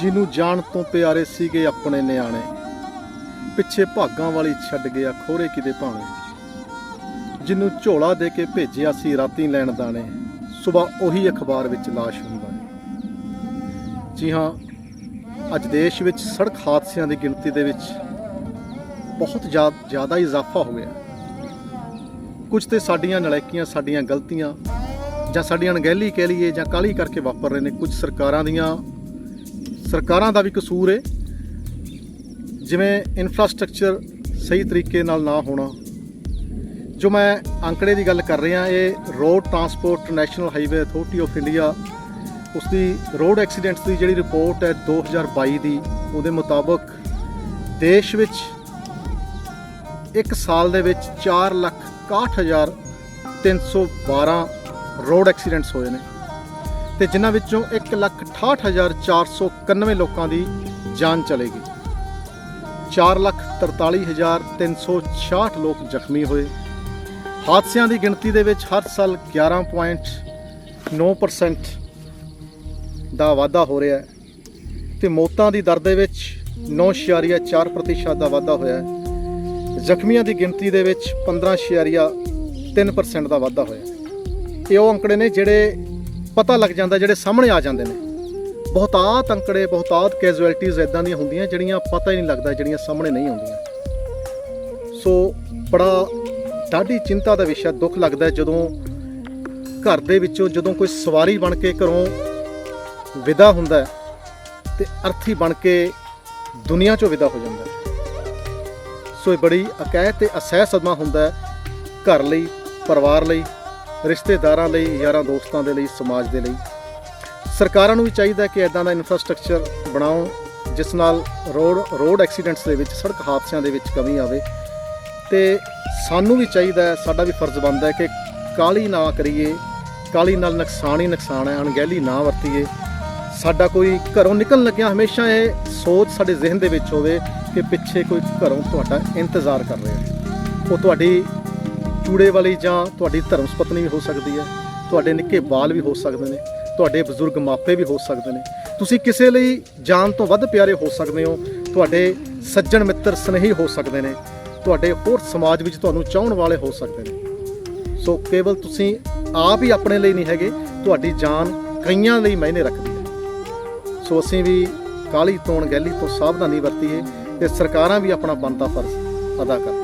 ਜਿਹਨੂੰ ਜਾਣ ਤੋਂ ਪਿਆਰੇ ਸੀਗੇ ਆਪਣੇ ਨਿਆਣੇ। ਪਿੱਛੇ ਭਾਗਾਂ ਵਾਲੀ ਛੱਡ ਗਿਆ ਖੋਰੇ ਕਿਤੇ ਭਾਵੇਂ। ਜਿਹਨੂੰ ਝੋਲਾ ਦੇ ਕੇ ਭੇਜਿਆ ਸੀ ਰਾਤੀ ਲੈਣ ਦਾਣੇ ਸਵੇਰ ਉਹੀ ਅਖਬਾਰ ਵਿੱਚ ਲਾਸ਼ ਹੁੰਦਾ ਹੈ। ਜੀ ਹਾਂ, ਅੱਜ ਦੇਸ਼ ਵਿੱਚ ਸੜਕ ਹਾਦਸਿਆਂ ਦੀ ਗਿਣਤੀ ਦੇ ਵਿੱਚ ਬਹੁਤ ਜ਼ਿਆਦਾ ਇਜ਼ਾਫਾ ਹੋ ਗਿਆ। ਕੁਝ ਤੇ ਸਾਡੀਆਂ ਨਲਾਇਕੀਆਂ ਸਾਡੀਆਂ ਗਲਤੀਆਂ ਜਾਂ ਸਾਡੀਆਂ ਅਣਗਹਿਲੀ ਕਹਿ ਲਈਏ ਜਾਂ ਕਾਲੀ ਕਰਕੇ ਵਾਪਰ ਰਹੇ ਨੇ ਕੁਝ ਸਰਕਾਰਾਂ ਦੀਆਂ ਸਰਕਾਰਾਂ ਦਾ ਵੀ ਕਸੂਰ ਹੈ ਜਿਵੇਂ ਇਨਫਰਾਸਟ੍ਰਕਚਰ ਸਹੀ ਤਰੀਕੇ ਨਾਲ ਨਾ ਹੋਣਾ। ਜੋ ਮੈਂ ਅੰਕੜੇ ਦੀ ਗੱਲ ਕਰ ਰਿਹਾ, ਇਹ road transport national highway authority of India ਉਸ ਦੀ ਰੋਡ ਐਕਸੀਡੈਂਟਸ ਦੀ ਜਿਹੜੀ ਰਿਪੋਰਟ ਹੈ 2022 ਦੀ, ਉਹਦੇ ਮੁਤਾਬਕ ਦੇਸ਼ ਵਿੱਚ ਇੱਕ ਸਾਲ ਦੇ ਵਿੱਚ 4 ਲੱਖ 61312 ਰੋਡ ਐਕਸੀਡੈਂਟਸ ਹੋਏ ਨੇ। ਤੇ ਜਿਨ੍ਹਾਂ ਵਿੱਚੋਂ 1 ਲੱਖ 68491 ਲੋਕਾਂ ਦੀ ਜਾਨ ਚਲੇਗੀ। 4 ਲੱਖ 43366 ਲੋਕ ਜ਼ਖਮੀ ਹੋਏ। ਹਾਦਸਿਆਂ ਦੀ ਗਿਣਤੀ ਦੇ ਵਿੱਚ ਹਰ ਸਾਲ 11.9% ਦਾ ਵਾਧਾ ਹੋ ਰਿਹਾ ਹੈ ਤੇ ਮੌਤਾਂ ਦੀ ਦਰ ਦੇ ਵਿੱਚ 9.4% ਦਾ ਵਾਧਾ ਹੋਇਆ ਹੈ। ਜ਼ਖਮੀਆਂ ਦੀ ਗਿਣਤੀ ਦੇ ਵਿੱਚ 15.3% ਦਾ ਵਾਧਾ ਹੋਇਆ ਇਹ ਉਹ ਅੰਕੜੇ ਨੇ ਜਿਹੜੇ ਪਤਾ ਲੱਗ ਜਾਂਦਾ ਜਿਹੜੇ ਸਾਹਮਣੇ ਆ ਜਾਂਦੇ ਨੇ। ਬਹੁਤਾਤ ਅੰਕੜੇ ਬਹੁਤਾਤ ਕੈਜੁਅਲਟੀਜ਼ ਇਦਾਂ ਦੀਆਂ ਹੁੰਦੀਆਂ ਜਿਹੜੀਆਂ ਪਤਾ ਹੀ ਨਹੀਂ ਲੱਗਦਾ, ਜਿਹੜੀਆਂ ਸਾਹਮਣੇ ਨਹੀਂ ਆਉਂਦੀਆਂ। ਸੋ ਬੜਾ ਡਾਢੀ ਚਿੰਤਾ ਦਾ ਵਿਸ਼ਾ ਦੁੱਖ ਲੱਗਦਾ ਜਦੋਂ ਘਰ ਦੇ ਵਿੱਚੋਂ ਜਦੋਂ ਕੋਈ ਸਵਾਰੀ ਬਣ ਕੇ ਘਰੋਂ ਵਿਦਾ ਹੁੰਦਾ ਹੈ ਤੇ ਅਰਥੀ ਬਣ ਕੇ ਦੁਨੀਆ ਚੋਂ ਵਿਦਾ ਹੋ ਜਾਂਦਾ ਸੋ ਇਹ ਬੜੀ ਅਕੈਤ ਤੇ ਅਸਹਿ ਸਦਮਾ ਹੁੰਦਾ ਘਰ ਲਈ, ਪਰਿਵਾਰ ਲਈ। ਰਿਸ਼ਤੇਦਾਰਾਂ ਲਈ, ਯਾਰਾਂ ਦੋਸਤਾਂ ਦੇ ਲਈ, ਸਮਾਜ ਦੇ ਲਈ। ਸਰਕਾਰਾਂ ਨੂੰ ਵੀ ਚਾਹੀਦਾ ਕਿ ਇਦਾਂ ਦਾ ਇਨਫਰਾਸਟ੍ਰਕਚਰ ਬਣਾਉਣ, ਜਿਸ ਨਾਲ ਰੋਡ ਰੋਡ ਐਕਸੀਡੈਂਟਸ ਦੇ ਵਿੱਚ, ਸੜਕ ਹਾਦਸਿਆਂ ਦੇ ਵਿੱਚ ਕਮੀ ਆਵੇ। ਤੇ ਸਾਨੂੰ ਵੀ ਚਾਹੀਦਾ, ਸਾਡਾ ਵੀ ਫਰਜ਼ ਬਣਦਾ ਹੈ ਕਿ ਕਾਲੀ ਨਾ ਕਰੀਏ ਕਾਲੀ ਨਾਲ ਨੁਕਸਾਨ ਹੀ ਨੁਕਸਾਨ ਹੈ, ਅਣਗਹਿਲੀ ਨਾ ਵਰਤੀਏ। ਸਾਡਾ ਕੋਈ ਘਰੋਂ ਨਿਕਲਣ ਲੱਗਿਆ ਹਮੇਸ਼ਾ ਇਹ ਸੋਚ ਸਾਡੇ ਜ਼ਿਹਨ ਦੇ ਵਿੱਚ ਹੋਵੇ ਕਿ ਪਿੱਛੇ ਕੋਈ ਘਰੋਂ ਤੁਹਾਡਾ ਇੰਤਜ਼ਾਰ ਕਰ ਰਿਹਾ ਹੈ। ਉਹ ਤੁਹਾਡੀ ਚੂੜੇ ਵਾਲੀ ਜਾਂ ਤੁਹਾਡੀ ਧਰਮ ਪਤਨੀ ਵੀ ਹੋ ਸਕਦੀ ਹੈ, ਤੁਹਾਡੇ ਨਿੱਕੇ ਬਾਲ ਵੀ ਹੋ ਸਕਦੇ ਨੇ, ਤੁਹਾਡੇ ਬਜ਼ੁਰਗ ਮਾਪੇ ਵੀ ਹੋ ਸਕਦੇ ਨੇ। ਤੁਸੀਂ ਕਿਸੇ ਲਈ ਜਾਨ ਤੋਂ ਵੱਧ ਪਿਆਰੇ ਹੋ ਸਕਦੇ ਹੋ, ਤੁਹਾਡੇ ਸੱਜਣ ਮਿੱਤਰ ਸਨੇਹੀ ਹੋ ਸਕਦੇ ਨੇ, ਤੁਹਾਡੇ ਹੋਰ ਸਮਾਜ ਵਿੱਚ ਤੁਹਾਨੂੰ ਚਾਹਣ ਵਾਲੇ ਹੋ ਸਕਦੇ ਨੇ। ਸੋ ਕੇਵਲ ਤੁਸੀਂ ਆਪ ਹੀ ਆਪਣੇ ਲਈ ਨਹੀਂ ਹੈਗੇ, ਤੁਹਾਡੀ ਜਾਨ ਕਈਆਂ ਲਈ ਮਾਇਨੇ ਰੱਖਦੀ ਹੈ। ਸੋ ਅਸੀਂ ਵੀ ਕਾਲੀ ਤੋਣ ਗੈਲੀ ਤੋਂ ਸਾਵਧਾਨੀ ਵਰਤੀਏ ਤੇ ਸਰਕਾਰਾਂ ਵੀ ਆਪਣਾ ਬਣਦਾ ਫਰਜ਼ ਅਦਾ ਕਰਨ